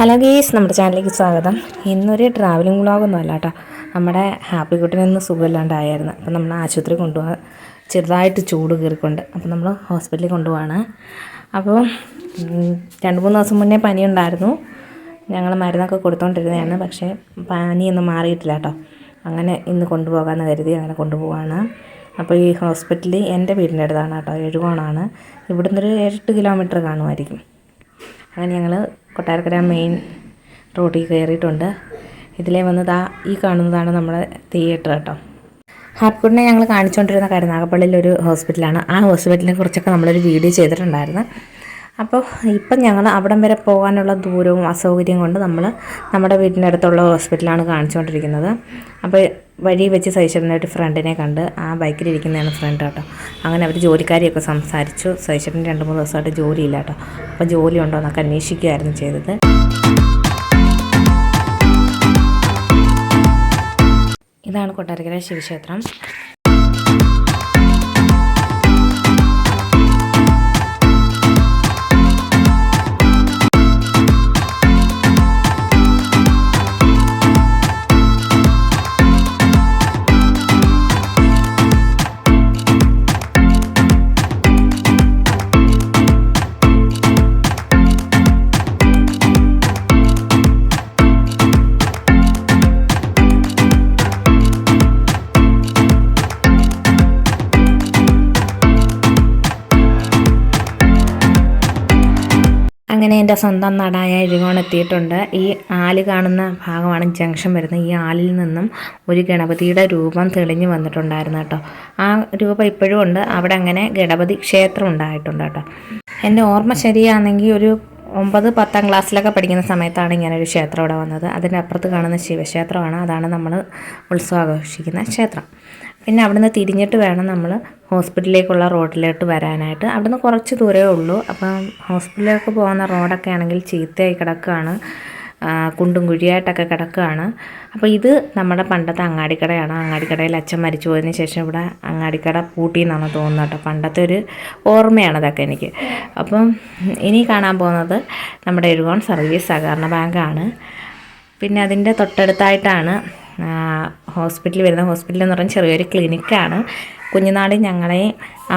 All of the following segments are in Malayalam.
ഹലോ ഗേസ് നമ്മുടെ ചാനലിലേക്ക് സ്വാഗതം. ഇന്നൊരു ട്രാവലിംഗ് വ്ളോഗൊന്നും അല്ല കേട്ടോ. നമ്മുടെ ഹാപ്പി കുട്ടനൊന്ന് സുഖമില്ലാണ്ടായിരുന്നു. അപ്പം നമ്മൾ ആശുപത്രി കൊണ്ടുപോകാൻ ചെറുതായിട്ട് ചൂട് കയറിക്കൊണ്ട് അപ്പം നമ്മൾ ഹോസ്പിറ്റലിൽ കൊണ്ടുപോവാണ്. അപ്പോൾ രണ്ട് മൂന്ന് ദിവസം മുന്നേ പനി ഉണ്ടായിരുന്നു ഞങ്ങൾ മരുന്നൊക്കെ കൊടുത്തുകൊണ്ടിരുന്നതാണ് പക്ഷേ പനിയൊന്നും മാറിയിട്ടില്ല കേട്ടോ. അങ്ങനെ ഇന്ന് കൊണ്ടുപോകാമെന്ന് കരുതി അങ്ങനെ കൊണ്ടുപോവാണ്. അപ്പോൾ ഈ ഹോസ്പിറ്റലിൽ എന്റെ വീടിന്റെ അടുത്താണ് കേട്ടോ. എഴുകോണാണ്. ഇവിടുന്ന് ഒരു എട്ട് കിലോമീറ്റർ കാണുമായിരിക്കും. അങ്ങനെ ഞങ്ങൾ കൊട്ടാരക്കര മെയിൻ റോഡിൽ കയറിയിട്ടുണ്ട്. ഇതിലേ വന്നതാ ഈ കാണുന്നതാണ് നമ്മുടെ തിയേറ്റർ കേട്ടോ ഹാപ്പിക്കുട്ടിനെ ഞങ്ങൾ കാണിച്ചുകൊണ്ടിരുന്ന കരുനാഗപ്പള്ളിയിൽ ഒരു ഹോസ്പിറ്റലാണ്. ആ ഹോസ്പിറ്റലിനെ കുറിച്ചൊക്കെ നമ്മളൊരു വീഡിയോ ചെയ്തിട്ടുണ്ടായിരുന്നു. അപ്പോൾ ഇപ്പം ഞങ്ങൾ അവിടം വരെ പോകാനുള്ള ദൂരവും അസൗകര്യം കൊണ്ട് നമ്മൾ നമ്മുടെ വീടിന്റെ അടുത്തുള്ള ഹോസ്പിറ്റലാണ് കാണിച്ചുകൊണ്ടിരിക്കുന്നത് അപ്പോൾ വഴി വെച്ച് സൈശറിന്റെ ഫ്രണ്ടിനെ കണ്ട് ആ ബൈക്കിലിരിക്കുന്നതാണ് ഫ്രണ്ട് കേട്ടോ. അങ്ങനെ അവർ ജോലിക്കാരിയൊക്കെ സംസാരിച്ചു. സൈശറിന് രണ്ട് മൂന്ന് ദിവസമായിട്ട് ജോലിയില്ല കേട്ടോ. അപ്പോൾ ജോലി ഉണ്ടോ എന്നൊക്കെ അന്വേഷിക്കുകയായിരുന്നു ചെയ്തത്. ഇതാണ് കൊട്ടാരക്കര ശിവക്ഷേത്രം. അങ്ങനെ എന്റെ സ്വന്തം നാടായ എഴുകോൺ എത്തിയിട്ടുണ്ട്. ഈ ആൽ കാണുന്ന ഭാഗമാണ് ജംഗ്ഷൻ വരുന്നത്. ഈ ആലിൽ നിന്നും ഒരു ഗണപതിയുടെ രൂപം തെളിഞ്ഞു വന്നിട്ടുണ്ടായിരുന്നു കേട്ടോ. ആ രൂപം ഇപ്പോഴും ഉണ്ട്. അവിടെ അങ്ങനെ ഗണപതി ക്ഷേത്രം ഉണ്ടായിട്ടുണ്ട് കേട്ടോ. എന്റെ ഓർമ്മ ശരിയാണെങ്കിൽ ഒരു ഒമ്പത് പത്താം ക്ലാസ്സിലൊക്കെ പഠിക്കുന്ന സമയത്താണ് ഇങ്ങനെ ഒരു ക്ഷേത്രം ഇവിടെ വന്നത്. അതിന്റെ അപ്പുറത്ത് കാണുന്ന ശിവക്ഷേത്രമാണ്. അതാണ് നമ്മൾ ഉത്സവം ആഘോഷിക്കുന്ന ക്ഷേത്രം. പിന്നെ അവിടുന്ന് തിരിഞ്ഞിട്ട് വേണം നമ്മൾ ഹോസ്പിറ്റലിലേക്കുള്ള റോഡിലോട്ട് വരാനായിട്ട്. അവിടുന്ന് കുറച്ച് ദൂരമേ ഉള്ളൂ. അപ്പം ഹോസ്പിറ്റലിലേക്ക് പോകുന്ന റോഡൊക്കെ ആണെങ്കിൽ ചീത്തയായി കിടക്കുകയാണ്. കുണ്ടും കുഴിയായിട്ടൊക്കെ കിടക്കുകയാണ്. അപ്പോൾ ഇത് നമ്മുടെ പണ്ടത്തെ അങ്ങാടിക്കടയാണ്. അങ്ങാടിക്കടയിൽ അച്ഛൻ മരിച്ചു പോയതിന് ശേഷം ഇവിടെ അങ്ങാടിക്കട പൂട്ടി എന്നാണ് തോന്നുന്നത് കേട്ടോ. പണ്ടത്തെ ഒരു ഓർമ്മയാണ് അതൊക്കെ എനിക്ക്. അപ്പം ഇനി കാണാൻ പോകുന്നത് നമ്മുടെ എഴുകോൺ സർവീസ് സഹകരണ ബാങ്കാണ്. പിന്നെ അതിന്റെ തൊട്ടടുത്തായിട്ടാണ് ഹോസ്പിറ്റലിൽ വരുന്ന ഹോസ്പിറ്റൽ എന്ന് പറഞ്ഞാൽ ചെറിയൊരു ക്ലിനിക്കാണ്. കുഞ്ഞുനാളിൽ ഞങ്ങളെ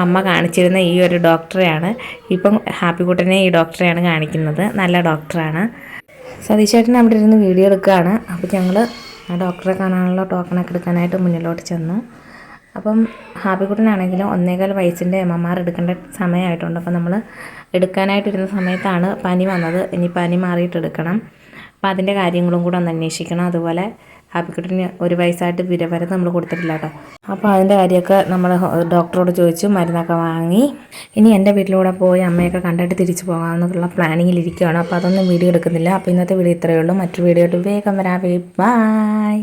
അമ്മ കാണിച്ചിരുന്ന ഈ ഒരു ഡോക്ടറെയാണ്. ഇപ്പം ഹാപ്പിക്കുട്ടനെ ഈ ഡോക്ടറെയാണ് കാണിക്കുന്നത്. നല്ല ഡോക്ടറാണ്. സതീശേട്ടൻ അവിടെ ഇരുന്ന് വീഡിയോ എടുക്കുകയാണ്. അപ്പോൾ ഞങ്ങൾ ആ ഡോക്ടറെ കാണാനുള്ള ടോക്കണൊക്കെ എടുക്കാനായിട്ട് മുന്നിലോട്ട് ചെന്നു. അപ്പം ഹാപ്പിക്കുട്ടനാണെങ്കിലും ഒന്നേകാൽ വയസ്സിന്റെ എം എം ആർ എടുക്കേണ്ട സമയമായിട്ടുണ്ട്. അപ്പം നമ്മൾ എടുക്കാനായിട്ടിരുന്ന സമയത്താണ് പനി വന്നത്. ഇനി പനി മാറിയിട്ട് എടുക്കണം. അപ്പം അതിന്റെ കാര്യങ്ങളും കൂടെ ഒന്ന് അന്വേഷിക്കണം. അതുപോലെ ഹാപ്പിക്കുട്ടിന് ഒരു വയസ്സായിട്ട് വിരവരെ നമ്മൾ കൊടുത്തിട്ടില്ല കേട്ടോ അപ്പോൾ അതിന്റെ കാര്യമൊക്കെ നമ്മൾ ഡോക്ടറോട് ചോദിച്ചു മരുന്നൊക്കെ വാങ്ങി. ഇനി എന്റെ വീട്ടിലൂടെ പോയി അമ്മയൊക്കെ കണ്ടിട്ട് തിരിച്ചു പോകാമെന്നുള്ള പ്ലാനിങ്ങിലിരിക്കുകയാണ് അപ്പോൾ അതൊന്നും വീഡിയോ എടുക്കുന്നില്ല. അപ്പോൾ ഇന്നത്തെ വീഡിയോ ഇത്രയേ ഉള്ളൂ. മറ്റൊരു വീഡിയോ വേഗം വരാവേ ബായ്